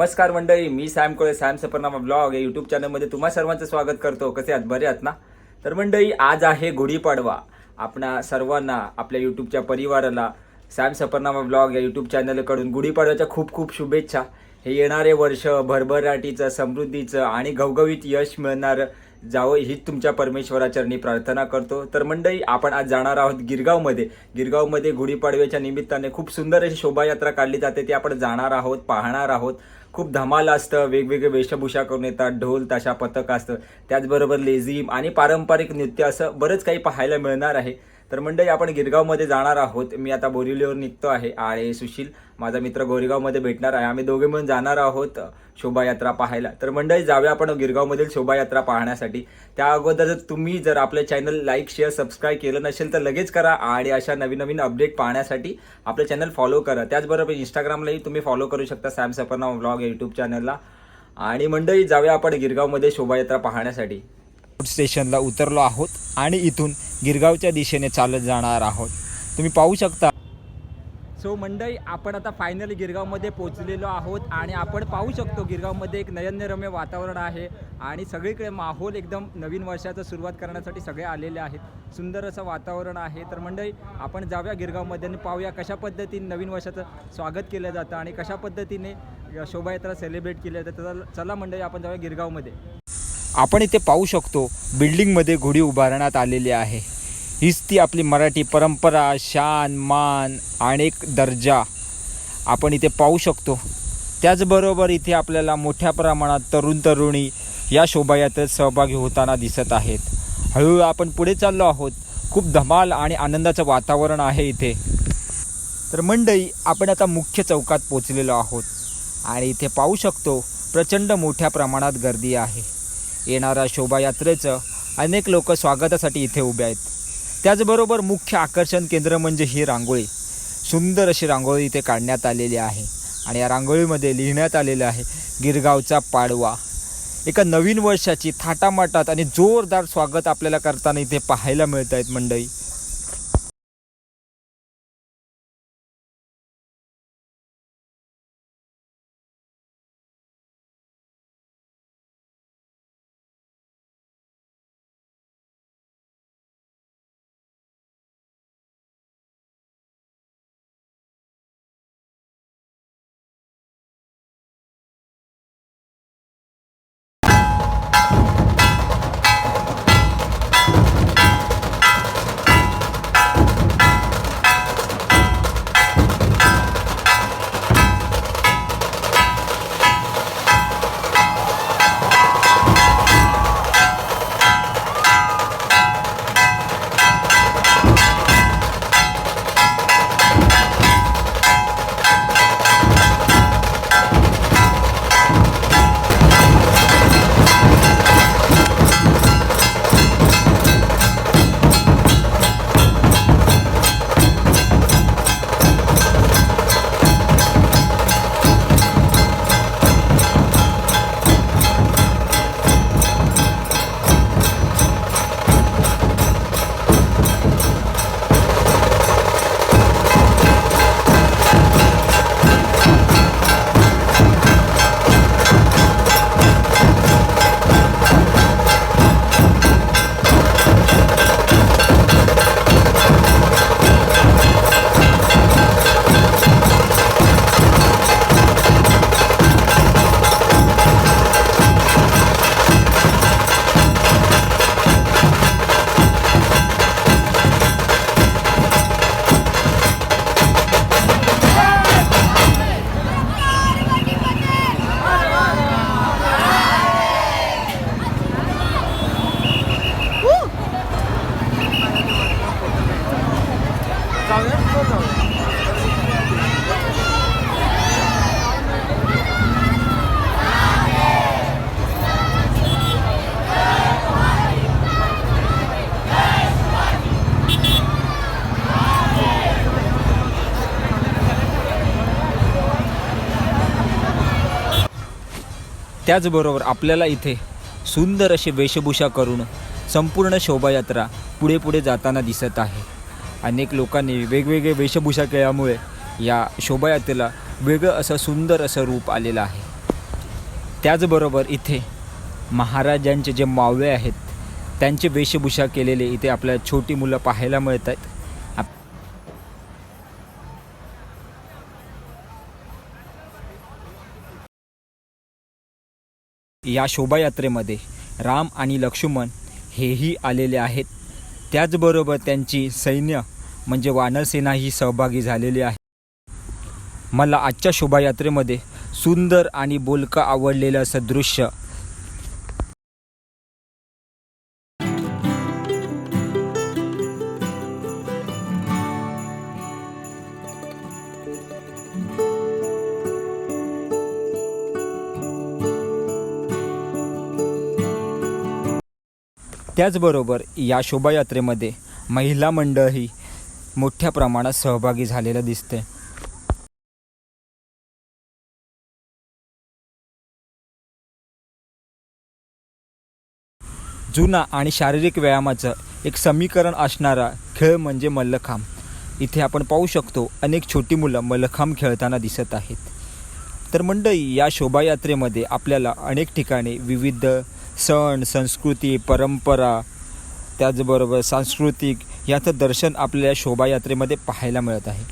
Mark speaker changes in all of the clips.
Speaker 1: नमस्कार मंडळी मी Sam Kole Sam Safarnama blog. या यूट्यूब चॅनलमध्ये तुम्हा सर्वांचं स्वागत करतो. कसे आहात? बरे आहात ना? तर मंडळी आज आहे गुढीपाडवा. आपणा सर्वांना आपल्या यूट्यूबच्या परिवाराला सॅम सफरनामा ब्लॉग या यूट्यूब चॅनलकडून गुढीपाडव्याच्या खूप खूप शुभेच्छा. हे येणारे वर्ष भरभराटीचं समृद्धीचं आणि घवघवीत यश मिळणारं जावं हीच तुमच्या परमेश्वराचरणी प्रार्थना करतो. तर मंडळी आपण आज जाणार आहोत गिरगावमध्ये. गिरगावमध्ये गुढीपाडव्याच्या निमित्ताने खूप सुंदर अशी शोभायात्रा काढली जाते. ती आपण जाणार आहोत पाहणार आहोत. खूप धमाल असतं वेगवेगळे वेशभूषा करून येतात ढोल ताशा पथक असतं. त्याचबरोबर लेझिम आणि पारंपरिक नृत्य असं बरंच काही पाहायला मिळणार आहे. तर मंडळी आपण गिरगावमध्ये जाणार आहोत. मी आता बोरिवलीवर निघतो आहे. आणि सुशील माझा मित्र गोरेगावमध्ये भेटणार आहे. आम्ही दोघे मिळून जाणार आहोत शोभायात्रा पाहायला. तर मंडळी जाऊया आपण गिरगावमधील शोभायात्रा पाहण्यासाठी. त्या अगोदर जर तुम्ही जर आपलं चॅनल लाईक शेअर सबस्क्राईब केलं नसेल तर लगेच करा आणि अशा नवीन नवीन अपडेट पाहण्यासाठी आपलं चॅनल फॉलो करा. त्याचबरोबर इंस्टाग्रामलाही तुम्ही फॉलो करू शकता सॅम सफरनाम ब्लॉग यूट्यूब चॅनलला आणि मंडळी जाऊया आपण गिरगावमध्ये शोभायात्रा पाहण्यासाठी. स्टेशनला उतरलो आहोत आणि इथून गिरगावच्या दिशेने चालत जाणार आहोत. तुम्ही पाहू शकता. सो मंडई आपण आता फायनली गिरगावमध्ये पोचलेलो आहोत आणि आपण पाहू शकतो गिरगावमध्ये एक नयनरम्य वातावरण आहे आणि सगळीकडे माहोल एकदम नवीन वर्षाचा सुरुवात करण्यासाठी सगळे आलेले आहेत. सुंदर असं वातावरण आहे. तर मंडई आपण जाऊया गिरगावमध्ये आणि पाहूया कशा पद्धतीने नवीन वर्षाचं स्वागत केलं जातं आणि कशा पद्धतीने शोभायात्रा सेलिब्रेट केली जाते. तर चला मंडई आपण जाऊया गिरगावमध्ये. आपण इथे पाहू शकतो बिल्डिंगमध्ये घोडी उभारण्यात आलेली आहे. हीच ती आपली मराठी परंपरा शान मान आणि एक दर्जा. आपण इथे पाहू शकतो. त्याचबरोबर इथे आपल्याला मोठ्या प्रमाणात तरुण तरुणी या शोभायात्रेत सहभागी होताना दिसत आहेत. हळूहळू आपण पुढे चाललो आहोत. खूप धमाल आणि आनंदाचं वातावरण आहे इथे. तर मंडई आपण आता मुख्य चौकात पोचलेलो आहोत आणि इथे पाहू शकतो प्रचंड मोठ्या प्रमाणात गर्दी आहे. येणाऱ्या शोभायात्रेचं अनेक लोक स्वागतासाठी इथे उभे आहेत. त्याचबरोबर मुख्य आकर्षण केंद्र म्हणजे ही रांगोळी. सुंदर अशी रांगोळी इथे काढण्यात आलेली आहे आणि या रांगोळीमध्ये लिहिण्यात आलेलं आहे गिरगावचा पाडवा. एका नवीन वर्षाची थाटामाटात आणि जोरदार स्वागत आपल्याला करताना इथे पाहायला मिळत आहेत मंडळी. त्याचबरोबर आपल्याला इथे सुंदर अशी वेशभूषा करून संपूर्ण शोभायात्रा पुढे पुढे जाताना दिसत आहे. अनेक लोकांनी वेगवेगळे वेशभूषा केल्यामुळे या शोभायात्रेला वेगळं असं सुंदर असं रूप आलेलं आहे. त्याचबरोबर इथे महाराजांचे जे मावळे आहेत त्यांची वेशभूषा केलेले इथे आपल्याला छोटी मुलं पाहायला मिळत आहेत या शोभायात्रेमध्ये राम आणि लक्ष्मण हेही आलेले आहेत. त्याचबरोबर त्यांची सैन्य म्हणजे वानरसेना ही सहभागी झालेली आहे. मला आजच्या शोभायात्रेमध्ये सुंदर आणि बोलकं आवडलेलं असं दृश्य त्याचबरोबर या शोभायात्रेमध्ये महिला मंडळही मोठ्या प्रमाणात सहभागी झालेलं दिसते जुना आणि शारीरिक व्यायामाचं एक समीकरण असणारा खेळ म्हणजे मल्लखांब. इथे आपण पाहू शकतो अनेक छोटी मुलं मल्लखांब खेळताना दिसत आहेत. तर मंडळी या शोभायात्रेमध्ये आपल्याला अनेक ठिकाणी विविध सण संस्कृती परंपरा त्याचबरोबर सांस्कृतिक याचं दर्शन आपल्याला शोभायात्रेमध्ये पाहायला मिळत आहे.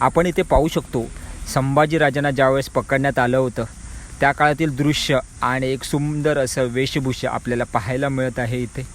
Speaker 1: आपण इथे पाहू शकतो संभाजीराजांना ज्यावेळेस पकडण्यात आलं होतं त्या काळातील दृश्य आणि एक सुंदर असं वेशभूषा आपल्याला पाहायला मिळत आहे इथे.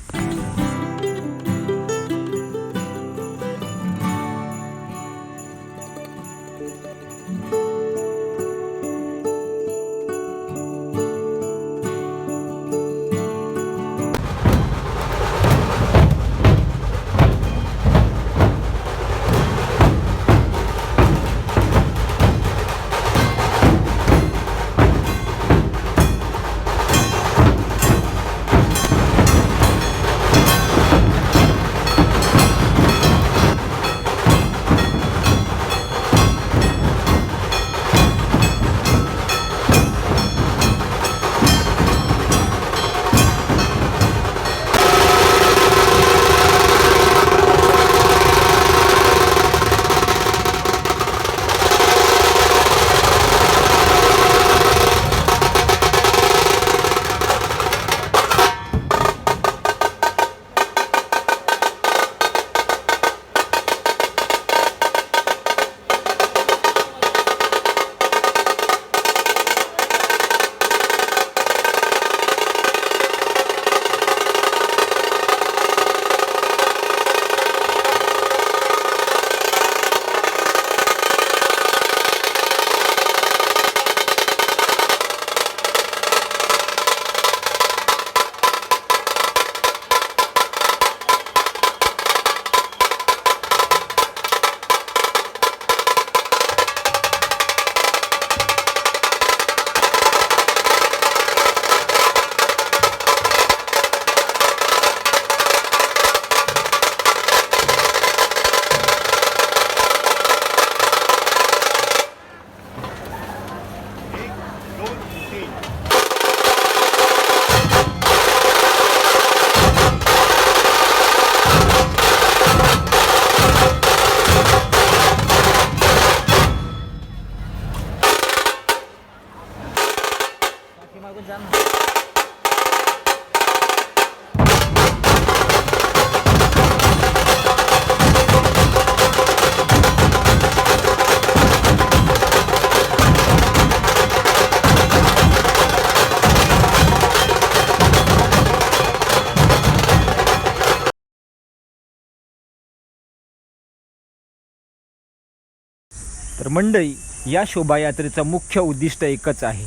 Speaker 1: तर मंडळी या शोभायात्रेचं मुख्य उद्दिष्ट एकच आहे.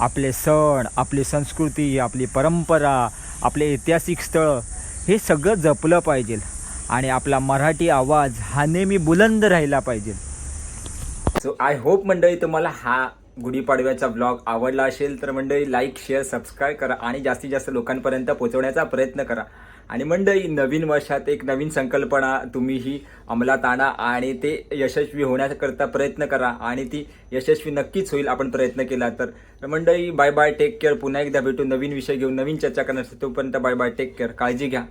Speaker 1: आपले सण आपली संस्कृती आपली परंपरा आपले ऐतिहासिक स्थळं हे सगळं जपलं पाहिजे. आणि आपला मराठी आवाज हा नेहमी बुलंद राहिला पाहिजे. सो आय होप मंडळी तुम्हाला हा गुढीपाडव्याचा ब्लॉग आवडला असेल तर मंडळी लाईक शेअर सबस्क्राईब करा आणि जास्तीत जास्त लोकांपर्यंत पोहोचवण्याचा प्रयत्न करा. आणि मंडळी नवीन वर्षात एक नवीन संकल्पना तुम्हीही अंमलात आणा आणि ते यशस्वी होण्याकरता प्रयत्न करा आणि ती यशस्वी नक्कीच होईल आपण प्रयत्न केला तर. तर मंडळी बाय बाय टेक केअर पुन्हा एकदा भेटू नवीन विषय घेऊन नवीन चर्चा करण्यासाठी तोपर्यंत बाय बाय टेक केअर काळजी घ्या.